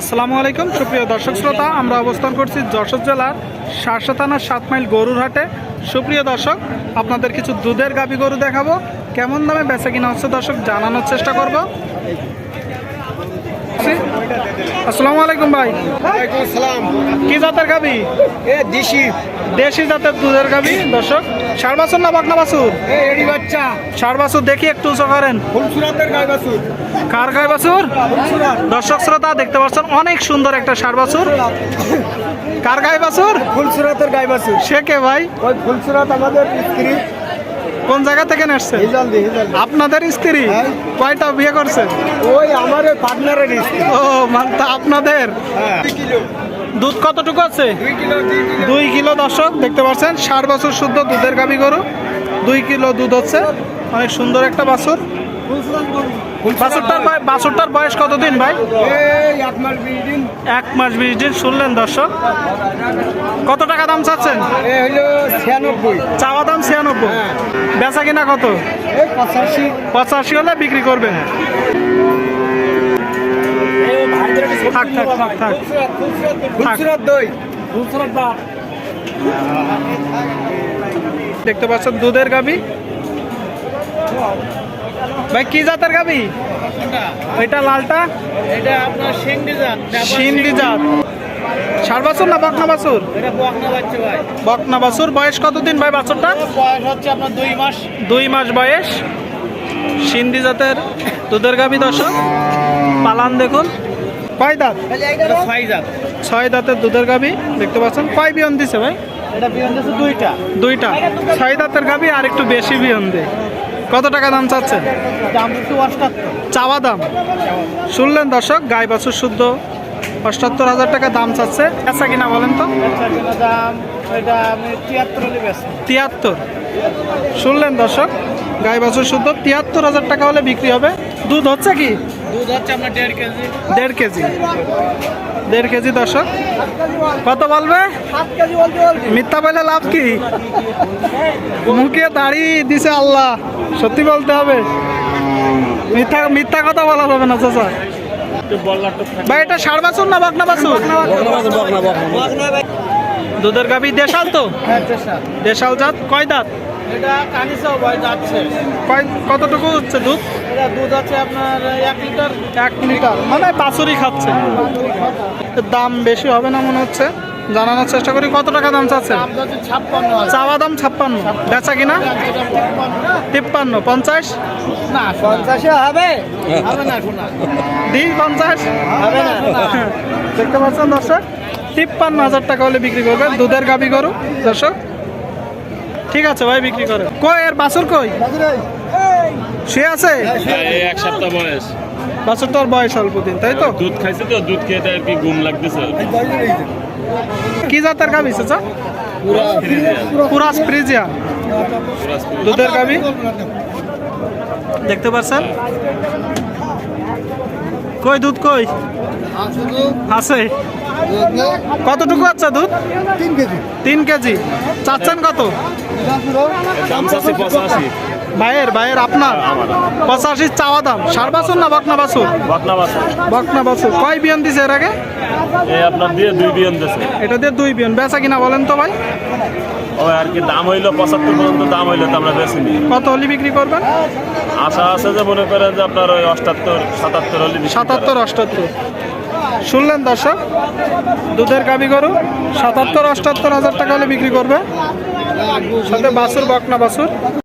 আসসালামু আলাইকুম, সুপ্রিয় দর্শক শ্রোতা, আমরা অবস্থান করছি যশোর জেলার সারসা থানার সাত মাইল গরুর হাটে সুপ্রিয় দর্শক, আপনাদের কিছু দুধের গাবি গরু দেখাবো। কেমন দামে বেচা কিনা হচ্ছে দর্শক, জানানোর চেষ্টা করব। আসসালামু আলাইকুম ভাই। ওয়ালাইকুম আসসালাম। কি জাতের গাবি? এ দিশি। দেশি জাতের দুধের গাবি দর্শক। বাছুর না বকনা বাছুর? এডি বাচ্চা। বাছুর দেখি একটু উঁচু করেন। ফুলসুরাতের গাই বাছুর। কার গাই বাছুর? দর্শক শ্রোতা দেখতে পাচ্ছেন অনেক সুন্দর একটা ষাট বাছুর। কার গাই বাছুর? ফুলসুরাতের গাই বাছুর। সে কে ভাই? ওই ফুলসুরাত আমাদের স্ত্রী। কোন জায়গা থেকে দি আপনাদের স্ত্রী? হ্যাঁ। কয়টা বিয়ে করছে? ওই আমার পার্টনারের স্ত্রী। ও মানে তা আপনাদের? হ্যাঁ। কিলো। দুধ কতটুকু আছে? দুই কিলো দর্শক দেখতে পাচ্ছেন ষাট বছর শুদ্ধ দুধের গাবি গরু। দুই কিলো দুধ হচ্ছে। অনেক সুন্দর একটা বাছুর। বাছুরটার বাছুরটার বয়স কতদিন ভাই? এক মাস বিশ দিন। শুনলেন দর্শক। কত টাকা দাম চাচ্ছেন? ছিয়ানব্বই। চাওয়া দাম ছিয়ানব্বই। হ্যাঁ। বেচা কিনা কত? পঁচাশি। পঁচাশি হলে বিক্রি করবেন। থাক থাক থাক থাক। দই। দেখতে পাচ্ছেন দুধের গাবি ভাই কি জাতের গাবি ওইটা লালটা? এটা আপনার সিন্ডি জাত। সিন্ধি জাত। ষাট বছর না বকনা বাছুর? এটা বকনা বাচ্চা ভাই। বকনা বাছুর। বয়স কতদিন ভাই বাছুরটা? বয়স হচ্ছে আপনার দুই মাস। দুই মাস বয়স। সিন্ধি জাতের দুধের গাবি দর্শক পালান দেখুন। কয় দাঁত? ছয় জাত। ছয় দাঁতের দুধের গাবি দেখতে পাচ্ছেন? কয় বিয়ন দিছে ভাই? এটা দুইটা। দুইটা। ছয় দাঁতের গাবি আর একটু বেশি বিয়ন দেয় কত টাকা দাম চাচ্ছেন? চাওয়া দাম। শুনলেন দর্শক গাই বাছুর শুদ্ধ। অষ্টাত্তর হাজার টাকা দাম চাচ্ছে। আচ্ছা কিনা বলেন তো? তিয়াত্তর। শুনলেন দর্শক গাই বাছুর শুদ্ধ। তিয়াত্তর হাজার টাকা হলে বিক্রি হবে। দুধ হচ্ছে কি? দুধ হচ্ছে আপনার দেড় কেজি। দেড় কেজি। দেড় কেজি দর্শক। কত বলবে। মিথ্যা বলে লাভ কি? মুখে দাড়ি দিছে আল্লাহ। সত্যি বলতে হবে। মিথ্যা মিথ্যা কথা বলা যাবে না চাচা। ভাই এটা সার বাছুর না বাগনা বাছুর? দুধের গাভি দেশাল তো? হ্যাঁ দেশাল। জাত? কয় দাঁত? এটা কানিসাও বয় যাচ্ছে। কয় কতটুকু হচ্ছে দুধ? এটা দুধ আছে আপনার এক লিটার। এক লিটার। মানে বাছুরই খাচ্ছে। দাম বেশি হবে না মনে হচ্ছে? জানানোর চেষ্টা করি কত টাকা দাম চাচ্ছেন? চাওয়া দাম ছাপ্পান্ন। বেচা কিনা? তিপ্পান্ন। পঞ্চাশ? না পঞ্চাশে হবে? হবে না শোনা। দি পঞ্চাশ? হবে দেখতে পাচ্ছেন দর্শক? তিপ্পান্ন হাজার টাকা হলে বিক্রি করবে দুধের গাবি গরু দর্শক। ঠিক আছে ভাই বিক্রি করে। কই এর বাছুর কই? সে আছে। এই এক সপ্তাহ বয়স। বাছুর তোর বয়স অল্প দিন তাই তো? দুধ খাইছে তো দুধ খেয়ে তার কি ঘুম লাগতেছে। কি জাতের গাবি চাচা পুরাস ফ্রিজিয়া। দুধের গাবি দেখতে পাচ্ছেন কই দুধ কই? আছে। কতটুকু আছে দুধ? তিন কেজি। তিন কেজি চাচ্ছেন কত ভাইয়ের ভাইয়ের আপনার? পঁচাশি চাওয়া দাম। সার বাছুর না বকনা বাছুর? বকনা বাসা বকনা বাছুর। কয় বিয়ন দিছে এর আগে? এই আপনার দিয়ে দুই বিয়ন দিছে। এটা দিয়ে দুই বিয়ন। বেচা কিনা বলেন তো ভাই। আর কি দাম হইল পঁচাত্তর পর্যন্ত দাম হইল তো আমরা বেশি কত হলি বিক্রি করবেন? আশা আছে যে মনে করেন যে আপনার ওই অষ্টাত্তর সাতাত্তর হলে সাতাত্তর অষ্টাত্তর। শুনলেন দর্শক? দুধের গাবি গরু সাতাত্তর অষ্টাত্তর হাজার টাকা হলে বিক্রি করবে। সাথে বাছুর বকনা বাছুর।